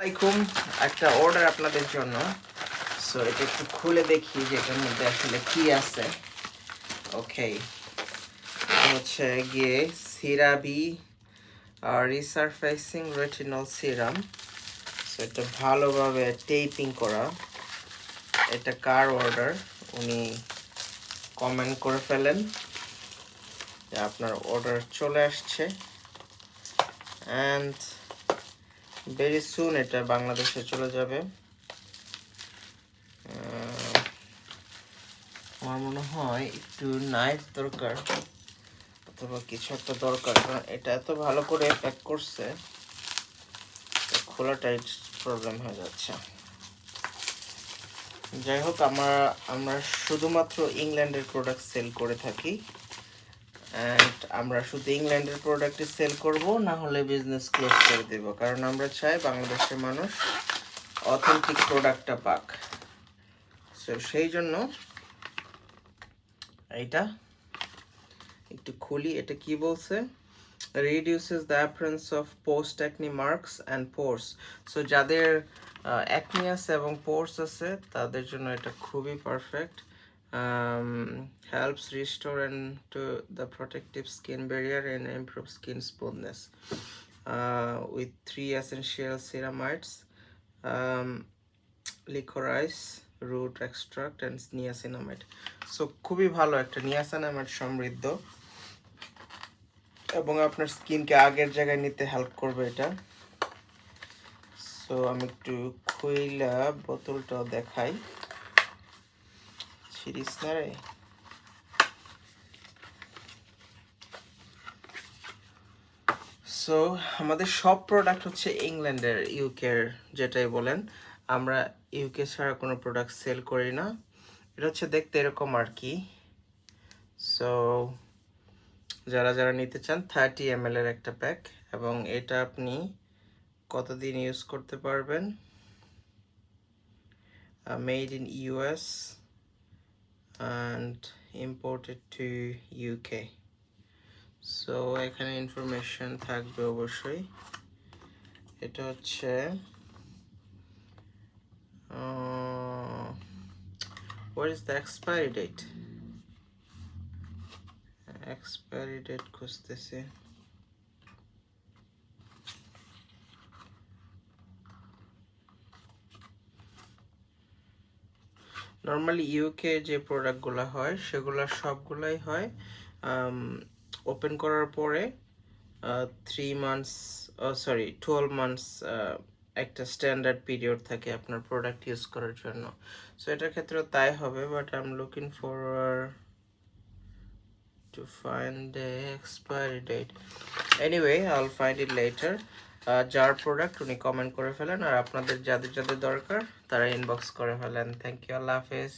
আসসালামাইকুম একটা অর্ডার আপনাদের জন্য। সো এটা একটু খুলে দেখি যে এটার মধ্যে আসলে কি আছে। ওকে হচ্ছে গিয়ে CeraVe resurfacing retinol serum so এটা ভালোভাবে টেপিং করা। এটা কার অর্ডার উনি কমেন্ট করে ফেলেন আপনার অর্ডার চলে আসছে। অ্যান্ড ভেরি সুন এটা বাংলাদেশে চলে যাবে। আমার মনে হয় একটু নাইফ দরকার, অথবা কিছু একটা দরকার, কারণ এটা এত ভালো করে প্যাক করছে, তো খোলাটাই প্রবলেম হয়ে যাচ্ছে। যাই হোক, আমরা আমরা শুধুমাত্র ইংল্যান্ডের প্রোডাক্ট সেল করে থাকি। অ্যান্ড আমরা শুধু ইংল্যান্ডের প্রোডাক্টই সেল করব, না হলে বিজনেস ক্লোজ করে দেব। কারণ আমরা চাই বাংলাদেশের মানুষ অথেন্টিক প্রোডাক্টটা পাক। সো সেই জন্য এইটা একটু খুলি, এটা কি বলছে? Reduces the appearance of post acne marks and pores so যাদের অ্যাকনি আছে এবং পোর্স আছে, তাদের জন্য এটা খুবই perfect helps restore and to the protective skin barrier and improve skin smoothness uh, with three essential ceramides um, licorice root extract and niacinamide so খুবই ভালো একটা নিয়াসিনামাইড সমৃদ্ধ এবং আপনার স্কিনকে আগের জায়গায় নিতে হেল্প করবে এটা সো আমি একটু খুইলা বোতলটাও দেখাই ছিড়িস না রে সো আমাদের সব প্রোডাক্ট হচ্ছে ইংল্যান্ডের ইউকের যেটাই বলেন। আমরা ইউকে ছাড়া কোনো প্রোডাক্ট সেল করি না। এটা হচ্ছে দেখতে এরকম আর কি। সো যারা যারা নিতে চান থার্টি এম এর একটা প্যাক এবং এটা আপনি কতদিন ইউজ করতে পারবেন? Made in US and imported to UK so এখানে ইনফরমেশন থাকবে অবশ্যই। এটা হচ্ছে what is the expiry date expiry date খুঁজতেছি। নর্মালি ইউকে যে প্রোডাক্টগুলো হয়, সেগুলো সবগুলাই হয় ওপেন করার পরে three months sorry twelve months একটা স্ট্যান্ডার্ড পিরিয়ড থাকে আপনার প্রোডাক্ট ইউজ করার জন্য। সো এটার ক্ষেত্রেও তাই হবে but I am looking for to the expiry date. Anyway i'll find it later. uh, যার প্রোডাক্ট উনি কমেন্ট করে ফেলেন আর আপনাদের যাদের যাদের দরকার তারা ইনবক্স করে ফেলেন। থ্যাংক ইউ আল্লাহ হাফেজ।